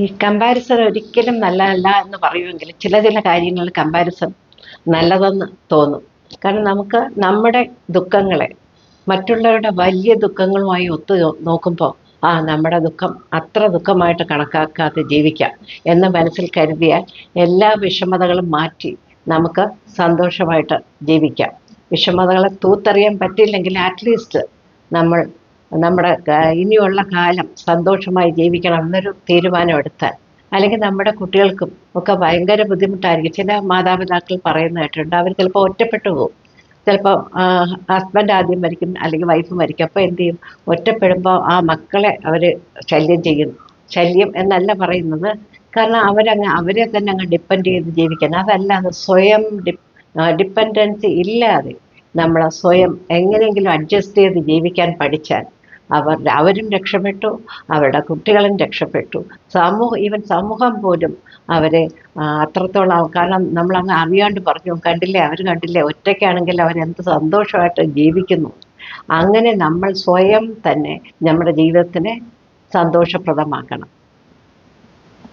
ഈ കമ്പാരിസൺ ഒരിക്കലും നല്ലതല്ല എന്ന് പറയുമെങ്കിലും ചില ചില കാര്യങ്ങളിൽ കമ്പാരിസൺ നല്ലതെന്ന് തോന്നും. കാരണം നമുക്ക് നമ്മുടെ ദുഃഖങ്ങളെ മറ്റുള്ളവരുടെ വലിയ ദുഃഖങ്ങളുമായി ഒത്തു നോക്കുമ്പോൾ ആ നമ്മുടെ ദുഃഖം അത്ര ദുഃഖമായിട്ട് കണക്കാക്കാതെ ജീവിക്കാം എന്ന് മനസ്സിൽ കരുതിയാൽ എല്ലാ വിഷമതകളും മാറ്റി നമുക്ക് സന്തോഷമായിട്ട് ജീവിക്കാം. വിഷമതകളെ തൂത്തറിയാൻ പറ്റില്ലെങ്കിൽ അറ്റ്ലീസ്റ്റ് നമ്മൾ നമ്മുടെ ഇനിയുള്ള കാലം സന്തോഷമായി ജീവിക്കണം എന്നൊരു തീരുമാനം എടുത്താൽ അല്ലെങ്കിൽ നമ്മുടെ കുട്ടികൾക്കും ഒക്കെ ഭയങ്കര ബുദ്ധിമുട്ടായിരിക്കും. ചില മാതാപിതാക്കൾ പറയുന്ന കേട്ടിട്ടുണ്ട് അവർ ചിലപ്പോൾ ഒറ്റപ്പെട്ടു പോകും. ചിലപ്പോൾ ഹസ്ബൻഡ് ആദ്യം മരിക്കും അല്ലെങ്കിൽ വൈഫ് മരിക്കും. അപ്പോൾ എന്ത് ചെയ്യും? ഒറ്റപ്പെടുമ്പോൾ ആ മക്കളെ അവർ ശല്യം ചെയ്യും ശല്യം എന്നല്ല പറയുന്നത് കാരണം അവരങ്ങ് അവരെ തന്നെ അങ്ങ് ഡിപ്പെൻഡ് ചെയ്ത് ജീവിക്കണം. അതല്ലാതെ സ്വയം ഡിപ്പെൻഡൻസി ഇല്ലാതെ നമ്മൾ സ്വയം എങ്ങനെയെങ്കിലും അഡ്ജസ്റ്റ് ചെയ്ത് ജീവിക്കാൻ പഠിച്ചാൽ അവർ അവരും രക്ഷപ്പെട്ടു അവരുടെ കുട്ടികളും രക്ഷപ്പെട്ടു. സമൂഹം ഈവൻ സമൂഹം പോലും അവരെ അത്രത്തോളം കാരണം നമ്മളങ്ങ് അറിയാണ്ട് പറഞ്ഞു കണ്ടില്ലേ അവർ കണ്ടില്ലേ ഒറ്റയ്ക്കാണെങ്കിൽ അവരെന്ത് സന്തോഷമായിട്ട് ജീവിക്കുന്നു. അങ്ങനെ നമ്മൾ സ്വയം തന്നെ നമ്മുടെ ജീവിതത്തിനെ സന്തോഷപ്രദമാക്കണം.